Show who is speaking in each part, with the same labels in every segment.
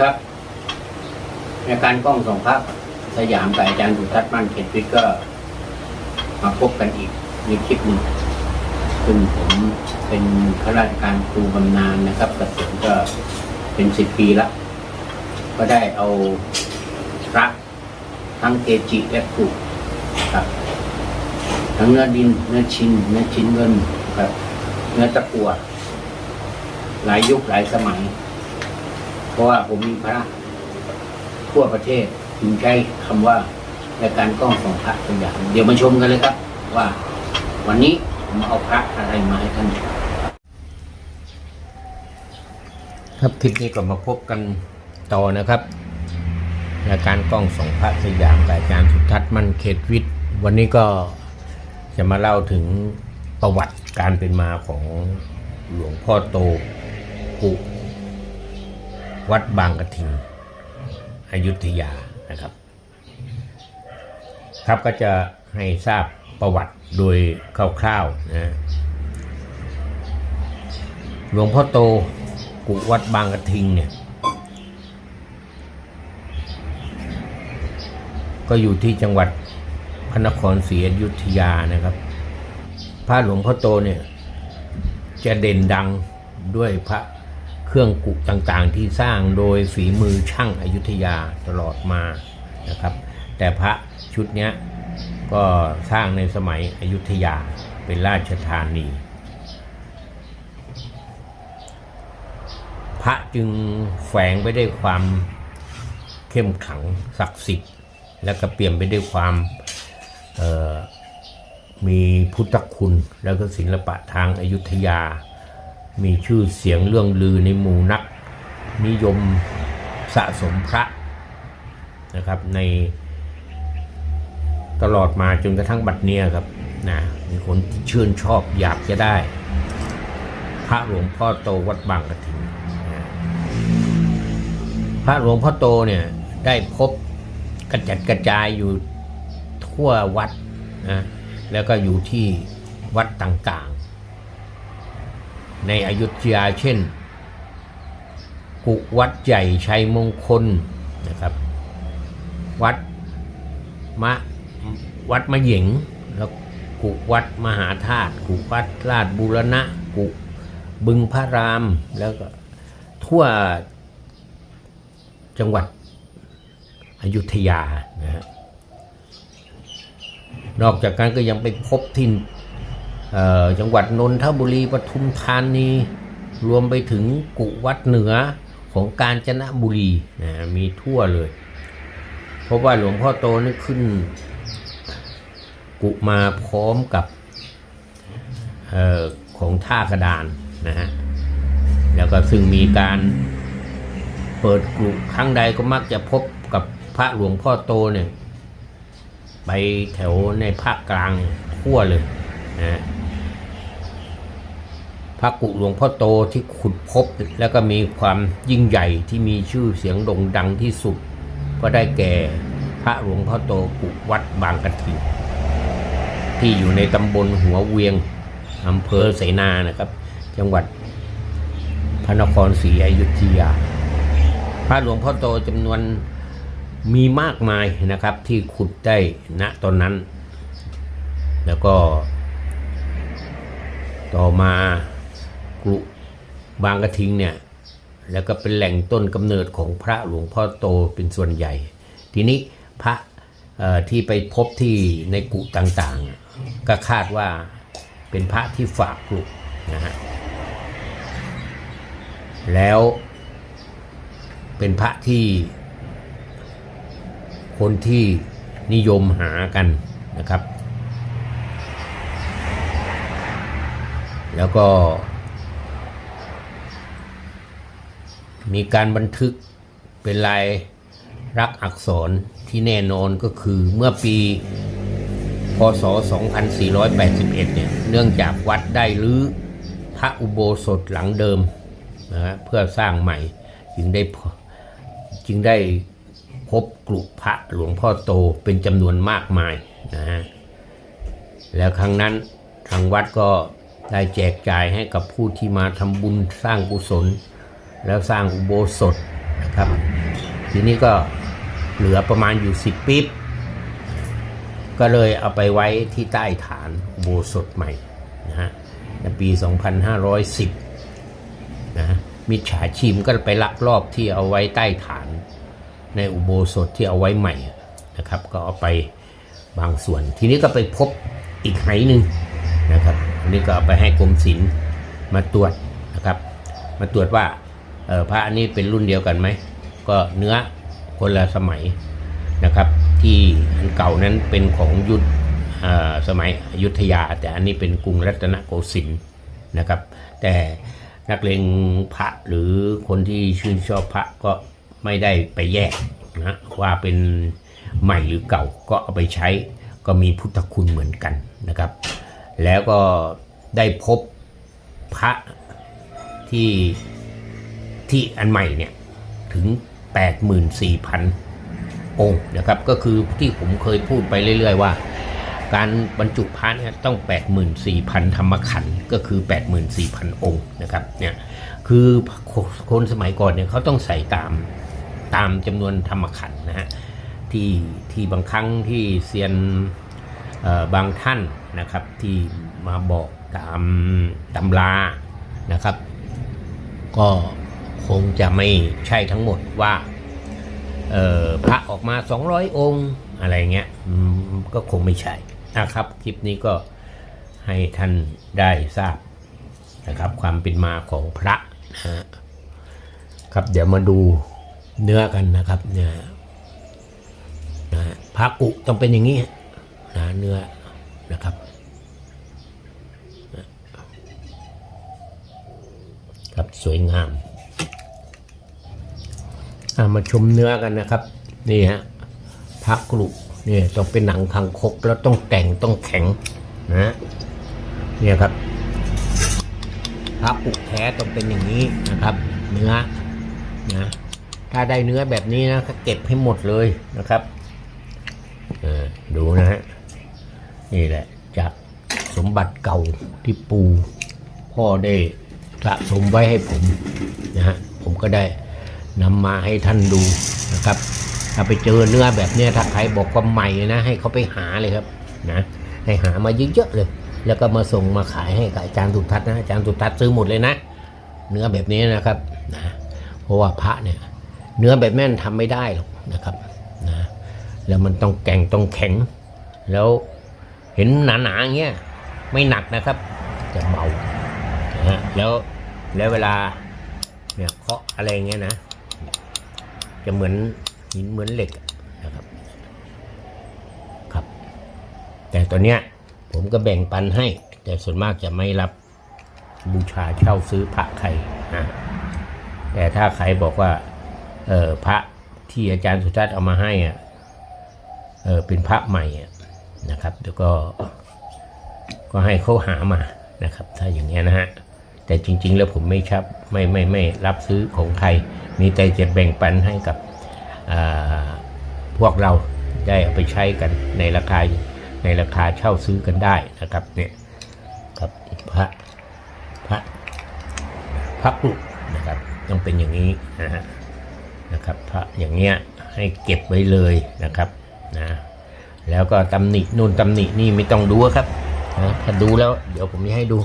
Speaker 1: ครับ ในการกล้องสองพักสยามกับอาจารย์สุทัศน์มั่นเขตวิทย์ก็มาพบกันอีกในคลิปหนึ่งซึ่งผมเป็นข้าราชการครูบำนาญนะครับเกษียณก็เป็นสิบปีละก็ได้เอาพระทั้งเกจิและครูครับ ทั้งเนื้อดินเนื้อชิ้นเนื้อชิ้นเงินครับเนื้อตะกัวหลายยุคหลายสมัย ราะว่าผมมีพระทั่วประเทศถึงใช้คำว่ารายการกล้องของพระตัวอย่างเดี๋ยวมาชมกันเลยครับ ว่า วันนี้ผมเอาพระอะไรมาให้ท่านครับคลิปนี้ก็มาพบกันต่อนะครับรายการกล้องสองพระสยามกับอาจารย์สุทัศน์มั่นเขตวิทย์ วันนี้ก็จะมาเล่าถึงประวัติการเป็นมาของหลวงพ่อโตกุ วัดบางกระทิงอยุธยานะครับ ครับก็จะให้ทราบประวัติโดยคร่าวๆนะหลวงพ่อโตกุวัดบางกระทิงเนี่ย ก็อยู่ที่จังหวัดพระนครศรีอยุธยานะครับ พระหลวงพ่อโตเนี่ย จะเด่นดังด้วยพระ เครื่องกุต่างๆที่สร้างโดยฝีมือช่างอายุทยาตลอดมานะครับ แต่พระชุดนี้ก็สร้างในสมัยอยุธยาเป็นราชธานี พระจึงแฝงไปด้วยความเข้มขลังศักดิ์สิทธิ์ และก็เปลี่ยนไปด้วยความมีพุทธคุณ แล้วก็ศิลปะทางอายุทยา มีชื่อเสียงเรื่องลือในหมู่นัก นิยมสะสมพระนะครับในตลอดมาจนกระทั่งบัดเนี้ยครับนะมีคนที่ชื่นชอบอยากจะได้ พระหลวงพ่อโตวัดบางกระถิ่นนะพระหลวงพ่อโตเนี่ยได้พบกระจัดกระจายอยู่ทั่ววัดนะแล้วก็อยู่ที่วัดต่างๆ ในอยุธยาเช่น กุวัดใหญ่ชัยมงคลนะครับ วัดมะวัดมะเหยิงแล้วกุวัดมหาธาตุกุวัดราชบูรณะ กุบึงพระรามแล้วก็ทั่วจังหวัดอยุธยานะฮะนอกจากนั้นก็ยังไปพบที่ จังหวัดนนทบุรีปทุมธานี รวมไปถึงกุวัดเหนือของกาญจนบุรีนะมีทั่วเลย เพราะว่าหลวงพ่อโตนี่ขึ้น กุมาพร้อมกับออของท่ากระดานนะฮะแล้วก็ซึ่งมีการเปิดกลุครั้งใดก็มักจะพบกับพระหลวงพ่อโตเนี่ย ไปแถวในภาคกลางทั่วเลยนะ พระกุหลวงพ่อโตที่ขุดพบแล้วก็มีความยิ่งใหญ่ที่มีชื่อเสียงโด่งดังที่สุด ก็ได้แก่พระหลวงพ่อโตกุวัดบางกะทิที่อยู่ในตำบลหัวเวียงอำเภอเสนานะครับ จังหวัดพระนครศรีอยุธยา พระหลวงพ่อโตจำนวนมีมากมายนะครับที่ขุดได้ณตอนนั้น แล้วก็ต่อมา กรุบางกระทิงเนี่ยแล้วก็เป็นแหล่งต้นกำเนิดของพระหลวงพ่อโตเป็นส่วนใหญ่ ทีนี้พระที่ไปพบที่ในกุต่างๆ ก็คาดว่าเป็นพระที่ฝากกรุนะฮะแล้วเป็นพระที่คนที่นิยมหากันนะครับ แล้วก็ มีการบันทึกเป็นลายรักอักษรที่แน่นอนก็คือเมื่อปี พศ 2481 เนี่ย เนื่องจากวัดได้รื้อพระอุโบสถหลังเดิมนะเพื่อสร้างใหม่จึงได้จึงได้พบกลุ่พระหลวงพ่อโตเป็นจำนวนมากมายนะฮะแล้วครั้งนั้นทางวัดก็ได้แจกจ่ายให้กับผู้ที่มาทำบุญสร้างกุศล แล้วสร้างอุโบสถ
Speaker 2: นะครับ ทีนี้ก็เหลือประมาณอยู่สิบปิ๊บก็เลยเอาไปไว้ที่ใต้ฐานอุโบสถใหม่นะฮะในปี 2510 นะฮะมิจฉาชีพก็ไปลักลอบที่เอาไว้ใต้ฐาน ในอุโบสถที่เอาไว้ใหม่นะครับ ก็เอาไปบางส่วน ทีนี้ก็ไปพบอีกไหหนึ่งนะครับอันนี้ก็เอาไปให้กรมศิลป์มาตรวจนะครับ มาตรวจว่า พระอันนี้เป็นรุ่นเดียวกันไหม ก็เนื้อคนละสมัยนะครับ ที่อันเก่านั้นเป็นของยุทธสมัยอยุธยา แต่อันนี้เป็นกรุงรัตนโกสินทร์นะครับ แต่นักเลงพระหรือคนที่ชื่นชอบพระก็ไม่ได้ไปแยกนะว่าเป็นใหม่หรือเก่าก็เอาไปใช้ก็มีพุทธคุณเหมือนกันนะครับ แล้วก็ได้พบพระที่ ที่อันใหม่เนี่ยถึง 84,000 องค์นะครับ ก็คือที่ผมเคยพูดไปเรื่อย ๆ ว่า การบรรจุพระเนี่ยต้อง 84,000 ธรรมขันธ์ก็คือ 84,000 องค์นะครับเนี่ยคือคนสมัยก่อนเนี่ยเขาต้องใส่ตามตามจำนวนธรรมขันธ์นะฮะที่ที่บางครั้งที่เซียนบางท่านนะครับที่มาบอกตามตำรานะครับ ก็ คงจะไม่ใช่ทั้งหมดว่าพระออกมา 200 องค์อะไรเงี้ยก็คงไม่ใช่นะครับ คลิปนี้ก็ให้ท่านได้ทราบนะครับความเป็นมาของพระนะครับเดี๋ยวมาดูเนื้อกันนะครับเนี่ยนะพระกุต้องเป็นอย่างนี้นะเนื้อนะครับครับสวยงาม มาชมเนื้อกันนะครับ นี่ฮะพระกรุนี่ต้องเป็นหนังคังคกแล้วต้องแต่งต้องแข็งนะเนี่ยครับพระปุแท้ต้องเป็นอย่างนี้นะครับ เนื้อนะถ้าได้เนื้อแบบนี้นะก็เก็บให้หมดเลยนะครับดูนะฮะนี่แหละ จากสมบัติเก่าที่ปู พ่อได้สะสมไว้ให้ผมนะฮะผมก็ได้ นำมาให้ท่านดูนะครับ ถ้าไปเจอเนื้อแบบเนี้ยถ้าใครบอกว่าใหม่นะให้เขาไปหาเลยครับนะให้หามาเยอะๆเลย แล้วก็มาส่งมาขายให้กับอาจารย์สุทัศน์นะอาจารย์สุทัศน์ซื้อหมดเลยนะ เนื้อแบบนี้นะครับนะเพราะว่าพระเนี่ยเนื้อแบบแม่นทำไม่ได้หรอกนะครับนะแล้วมันต้องแก่งต้องแข็ง แล้วเห็นหนาๆอย่างเงี้ยไม่หนักนะครับจะเบานะฮะแล้วแล้วเวลาเนี่ยเคาะอะไรเงี้ยนะ จะเหมือนหินเหมือนเหล็กนะครับ ครับ แต่ตัวเนี้ยผมก็แบ่งปันให้ แต่ส่วนมากจะไม่รับบูชาเช่าซื้อพระใครนะแต่ถ้าใครบอกว่าเออพระที่อาจารย์สุทัศน์เอามาให้อะเออเป็นพระใหม่อะนะครับ แล้วก็ก็ให้เขาหามานะครับ ถ้าอย่างเงี้ยนะฮะ แต่จริง ๆ แล้วผมไม่ชับไม่ไม่ไม่รับซื้อของใคร มีแต่จะแบ่งปันให้กับพวกเราได้เอาไปใช้กันในราคาในราคาเช่าซื้อกันได้นะครับเนี่ยครับพระพระพระกลุนะครับต้องเป็นอย่างนี้นะฮะนะครับพระอย่างเงี้ยให้เก็บไว้เลยนะครับนะแล้วก็ตำหนินู่นตำหนินี่ไม่ต้องดูครับนะถ้าดูแล้วเดี๋ยวผมจะให้ดู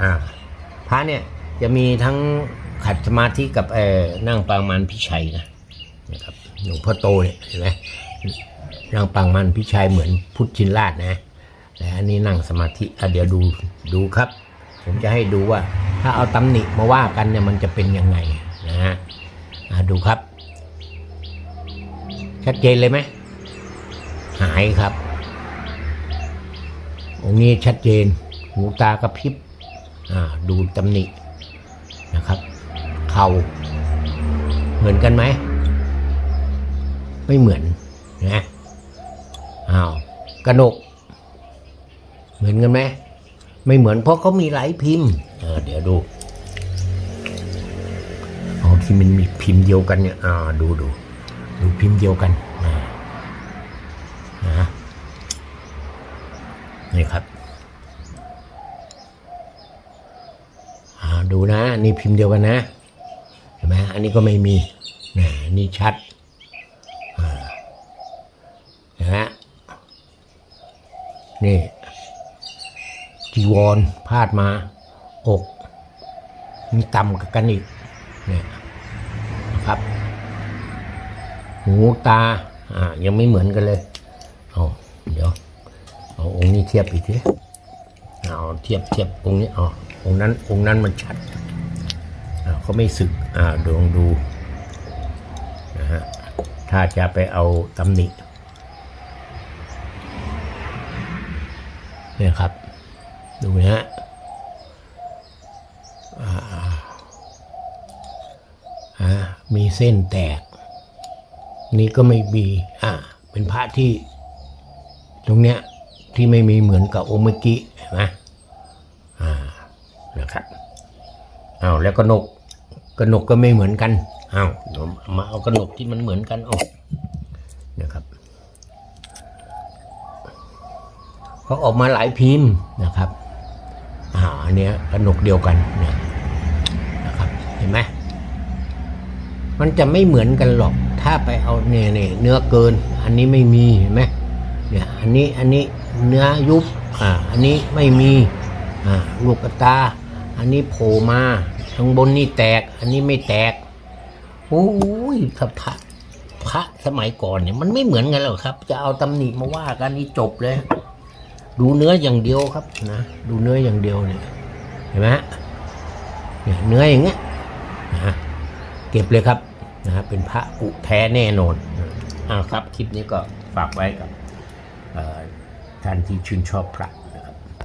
Speaker 2: อ่าพระเนี่ยจะมีทั้งขัดสมาธิกับเออนั่งปางมันพิชัยนะนะครับหลวงพ่อโตเนี่ยเห็นไหมนั่งปางมันพิชัยเหมือนพุทธชินราชนะแต่อันนี้นั่งสมาธิอะเดี๋ยวดูดูครับ ผมจะให้ดูว่า ถ้าเอาตำหนิมาว่ากันเนี่ยมันจะเป็นยังไงนะฮะดูครับชัดเจนเลยไหมหายครับองค์นี้ชัดเจนหูตากระพริบ ดูตำหนินะครับเข่าเหมือนกันไหม ไม่เหมือนนะอ้าวกระหนก เหมือนกันไหมไม่เหมือนเพราะเขามีหลายพิมพ์เดี๋ยวดูอ๋อที่มันมีพิมพ์เดียวกันเนี่ยอ่าดูดูดูพิมพ์เดียวกันนะนะนี่ครับ อ่า ดูนะ นี่พิมพ์เดียวกันนะ เห็นไหมอันนี้ก็ไม่มีนะนี่ชัดเห็นไหมนี่จีวรพาดมา อกมันต่ำกับกันอีกเนี่ยนะครับ หูตา อ่า ยังไม่เหมือนกันเลยเอาเดี๋ยว เอาองค์นี้เทียบอีกทีเอาเทียบเทียบองค์นี้เอา องนั้นองนั้นมันชัดเขาไม่สึกอ่าดูลองดูนะฮะถ้าจะไปเอาตำหนิเนี่ยครับ ดูนะฮะอ่าอ่ามีเส้นแตก นี่ก็ไม่มีอ่าเป็นพระที่ ตรงเนี้ยที่ไม่มีเหมือนกับโอเมกี้เห็นไหม นะครับเอาวแล้วกระนกกระนกก็ไม่เหมือนกันเอาวมาเอากระนกที่มันเหมือนกันเอานะครับเขาออกมาหลายพิมพ์นะครับอ่าอันเนี้ยกระหนกเดียวกันนี่ยนะครับเห็นไหมมันจะไม่เหมือนกันหรอก ถ้าไปเอาเนี่ยเนี่ยเนื้อเกิน อันนี้ไม่มีเห็นไหมเนี่ยอันนี้อันนี้เนื้อยุบอ่าอันนี้ไม่มีอ่าลูกกระตา อันนี้โผล่มาข้างบนนี่แตก อันนี้ไม่แตกโอ้ยถ้าพระพระสมัยก่อนเนี่ยมันไม่เหมือนกันหรอกครับ จะเอาตำหนิมาว่ากันนี่จบเลย ดูเนื้ออย่างเดียวครับนะดูเนื้ออย่างเดียวเนี่ยเห็นไหมเนี่ยเนื้ออย่างเงี้ยนะเก็บเลยครับนะฮะเป็นพระกุแท้แน่นอนอ่าครับคลิปนี้ก็ฝากไว้กับท่านที่ชื่นชอบพระ